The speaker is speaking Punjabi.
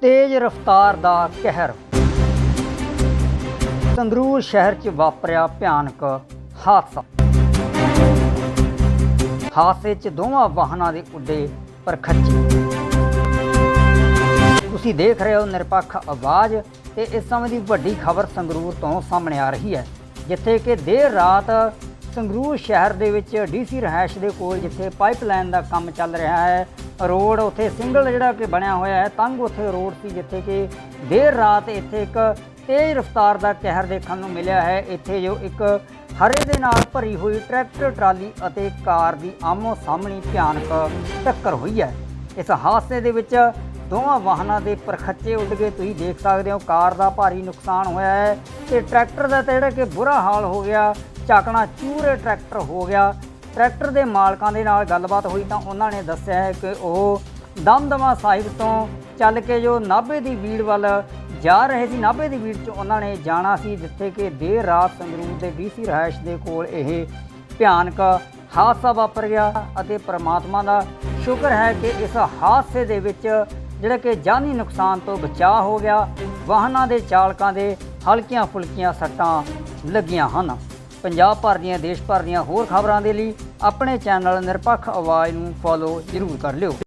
ਤੇਜ਼ ਰਫ਼ਤਾਰ ਦਾ ਕਹਿਰ। ਸੰਗਰੂਰ ਸ਼ਹਿਰ 'ਚ ਵਾਪਰਿਆ ਭਿਆਨਕ ਹਾਦਸਾ। ਹਾਦਸੇ 'ਚ ਦੋਵਾਂ ਵਾਹਨਾਂ ਦੇ ਉੱਡੇ ਪਰਖੱਚੇ। ਤੁਸੀਂ ਦੇਖ ਰਹੇ ਹੋ ਨਿਰਪੱਖ ਆਵਾਜ਼ ਤੇ ਇਸ ਸਮੇਂ ਦੀ ਵੱਡੀ ਖਬਰ ਸੰਗਰੂਰ ਤੋਂ ਸਾਹਮਣੇ ਆ ਰਹੀ ਹੈ, ਜਿੱਥੇ ਕਿ ਦੇਰ ਰਾਤ ਸੰਗਰੂਰ ਸ਼ਹਿਰ ਦੇ ਵਿੱਚ ਡੀਸੀ ਰਹਿائش ਦੇ ਕੋਲ ਜਿੱਥੇ ਪਾਈਪਲਾਈਨ ਦਾ ਕੰਮ ਚੱਲ ਰਿਹਾ ਹੈ, ਰੋਡ ਉੱਥੇ ਸਿੰਗਲ ਜਿਹੜਾ ਕਿ ਬਣਿਆ ਹੋਇਆ ਹੈ, ਤੰਗ ਉੱਥੇ ਰੋਡ ਸੀ ਜਿੱਥੇ ਕਿ ਦੇਰ ਰਾਤ ਇੱਥੇ ਇੱਕ ਤੇਜ਼ ਰਫ਼ਤਾਰ ਦਾ ਕਹਿਰ ਦੇਖਣ ਨੂੰ ਮਿਲਿਆ ਹੈ। ਇੱਥੇ ਜੋ ਇੱਕ ਹਰੇ ਦੇ ਨਾਲ ਭਰੀ ਹੋਈ ਟਰੈਕਟਰ, ਟਰਾਲੀ ਅਤੇ ਕਾਰ ਦੀ ਆਮੋ ਸਾਹਮਣੀ ਭਿਆਨਕ ਟੱਕਰ ਹੋਈ ਹੈ। ਇਸ ਹਾਦਸੇ ਦੇ ਵਿੱਚ ਦੋਵਾਂ ਵਾਹਨਾਂ ਦੇ ਪਰਖੱਚੇ ਉੱਡ ਗਏ। ਤੁਸੀਂ ਦੇਖ ਸਕਦੇ ਹੋ ਕਾਰ ਦਾ ਭਾਰੀ ਨੁਕਸਾਨ ਹੋਇਆ ਹੈ ਤੇ ਟਰੈਕਟਰ ਦਾ ਤਾਂ ਜਿਹੜਾ ਕਿ ਬੁਰਾ ਹਾਲ ਹੋ ਗਿਆ। ਚਾਕਣਾ ਚੂਰ ਟਰੈਕਟਰ ਹੋ ਗਿਆ। ਟਰੈਕਟਰ ਦੇ ਮਾਲਕਾਂ ਦੇ ਨਾਲ ਗੱਲਬਾਤ ਹੋਈ ਤਾਂ ਉਹਨਾਂ ਨੇ ਦੱਸਿਆ ਹੈ ਕਿ ਉਹ ਦਮਦਮਾ ਸਾਹਿਬ ਤੋਂ ਚੱਲ ਕੇ ਜੋ ਨਾਭੇ ਦੀ ਵੀੜ ਵੱਲ ਜਾ ਰਹੇ ਸੀ, ਨਾਭੇ ਦੀ ਵੀੜ 'ਚ ਉਹਨਾਂ ਨੇ ਜਾਣਾ ਸੀ, ਜਿੱਥੇ ਕਿ ਦੇਰ ਰਾਤ ਸੰਗਰੂਰ ਦੇ ਡੀਸੀ ਰਹਾਇਸ਼ ਦੇ ਕੋਲ ਇਹ ਭਿਆਨਕ ਹਾਦਸਾ ਵਾਪਰ ਗਿਆ ਅਤੇ ਪ੍ਰਮਾਤਮਾ ਦਾ ਸ਼ੁਕਰ ਹੈ ਕਿ ਇਸ ਹਾਦਸੇ ਦੇ ਵਿੱਚ ਜਿਹੜਾ ਕਿ ਜਾਨੀ ਨੁਕਸਾਨ ਤੋਂ ਬਚਾਅ ਹੋ ਗਿਆ। ਵਾਹਨਾਂ ਦੇ ਚਾਲਕਾਂ ਦੇ ਹਲਕੀਆਂ ਫੁਲਕੀਆਂ ਸੱਟਾਂ ਲੱਗੀਆਂ ਹਨ। ਪੰਜਾਬ ਭਰ ਦੀਆਂ, ਦੇਸ਼ ਭਰ ਦੀਆਂ ਹੋਰ ਖਬਰਾਂ ਦੇ ਲਈ ਆਪਣੇ ਚੈਨਲ ਨਿਰਪੱਖ ਆਵਾਜ਼ ਨੂੰ ਫੋਲੋ ਜ਼ਰੂਰ ਕਰ ਲਿਓ।